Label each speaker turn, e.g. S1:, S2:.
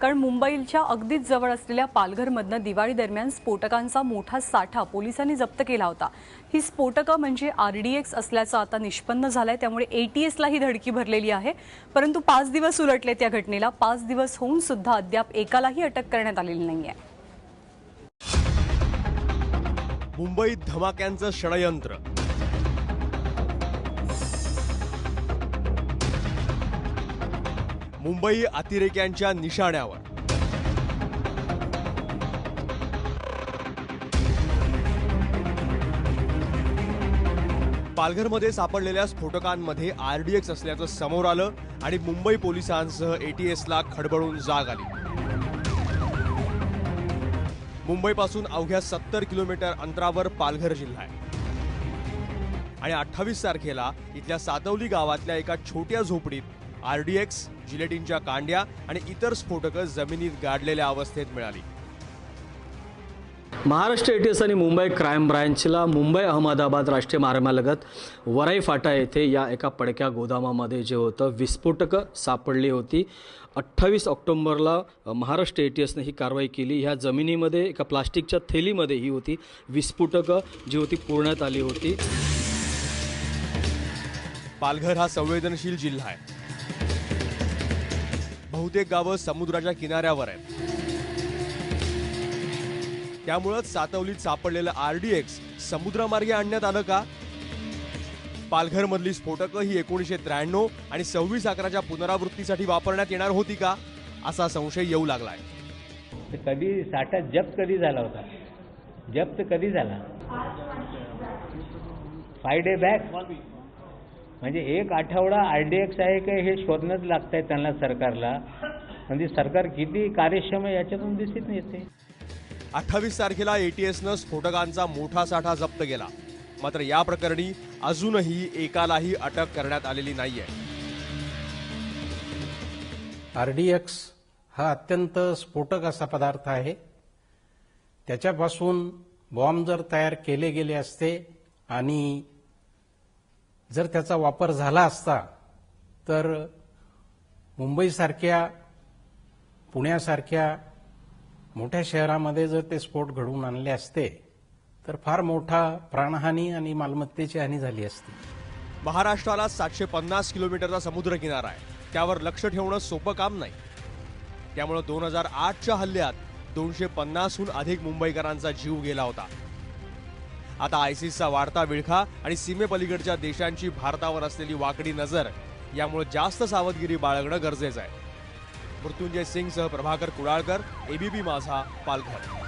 S1: कारण मुंबईच्या अगदीच जवळ असलेल्या पालघरमधनं दिवाळी दरम्यान स्फोटकांचा मोठा साठा पोलिसांनी जप्त केला होता. ही स्फोटकं म्हणजे आर डी एक्स असल्याचं आता निष्पन्न झालं आहे त्यामुळे ए एटीएसला ही धडकी भरलेली आहे. परंतु पाच दिवस उलटले त्या घटनेला. पाच दिवस होऊन सुद्धा अद्याप एकालाही अटक करण्यात आलेली नाही आहे
S2: मुंबईत धमाक्यांचं षडयंत्र. मुंबई अतिरेक्यांच्या निशाण्यावर. पालघरमध्ये सापडलेल्या स्फोटकांमध्ये आरडीएक्स असल्याचं समोर आलं आणि मुंबई पोलिसांसह एटीएसला खडबडून जाग आली. मुंबईपासून अवघ्या सत्तर किलोमीटर अंतरावर पालघर जिल्हा आहे. आणि अठ्ठावीस तारखेला इथल्या सातवली गावातल्या एका छोट्या झोपडीत आरडीएक्स जिलेटिनच्या कांड्या आणि इतर स्फोटकं जमिनीत गाडलेल्या अवस्थेत मिळाली.
S3: महाराष्ट्र एटीएस आणि मुंबई क्राईम ब्रँचला मुंबई अहमदाबाद राष्ट्रीय मार्गालगत वराई फाटा येथे या एका पडक्या गोदामामध्ये जे होतं विस्फोटकं सापडली होती. अठ्ठावीस ऑक्टोंबरला महाराष्ट्र ए टी एसने ही कारवाई केली. ह्या जमिनीमध्ये एका प्लास्टिकच्या थैलीमध्ये ही होती. विस्फोटकं जी होती पुरण्यात आली होती.
S2: पालघर हा संवेदनशील जिल्हा आहे. बहुतेक गावं समुद्राच्या किनाऱ्यावर आहेत. त्यामुळंच सातवलीत सापडलेलं आरडीएक्स समुद्रामार्गे आणण्यात आलं का? पालघरमधली स्फोटकं ही एकोणीसशे त्र्याण्णव आणि सव्वीस अकराच्या पुनरावृत्तीसाठी वापरण्यात येणार होती का? असा संशय येऊ लागलाय.
S4: तर कधी साठा जप्त कधी झाला होता? जप्त कधी झाला? फाय डे बॅक म्हणजे एक आठवडा आर डी एक्स आहे का हे शोधणंच लागत आहे त्यांना सरकारला? म्हणजे सरकार किती कार्यक्षम आहे याच्यातून दिसून येते
S2: अठ्ठावीस तारखेला एटीएसनं स्फोटकांचा मोठा साठा जप्त केला. मात्र या प्रकरणी अजूनही एकालाही अटक करण्यात आलेली नाहीये.
S5: आर डी एक्स हा अत्यंत स्फोटक असा पदार्थ आहे. त्याच्यापासून बॉम्ब जर तयार केले गेले असते आणि जर त्याचा वापर झाला असता तर मुंबईसारख्या पुण्यासारख्या मोठ्या शहरामध्ये जर ते स्फोट घडवून आणले असते तर फार मोठा प्राणहानी आणि मालमत्तेची हानी झाली असती.
S2: महाराष्ट्राला सातशे पन्नास किलोमीटरचा समुद्रकिनारा आहे. त्यावर लक्ष ठेवणं सोपं काम नाही. त्यामुळे दोन हजार आठच्या हल्ल्यात दोनशे पन्नासहून अधिक मुंबईकरांचा जीव गेला होता. आता आयसीसचा वाढता विळखा आणि सीमेपलीकडच्या देशांची भारतावर असलेली वाकडी नजर यामुळे जास्त सावधगिरी बाळगणं गरजेचं आहे. मृत्युंजय सिंगसह प्रभाकर कुडाळकर एबीपी माझा पालघर.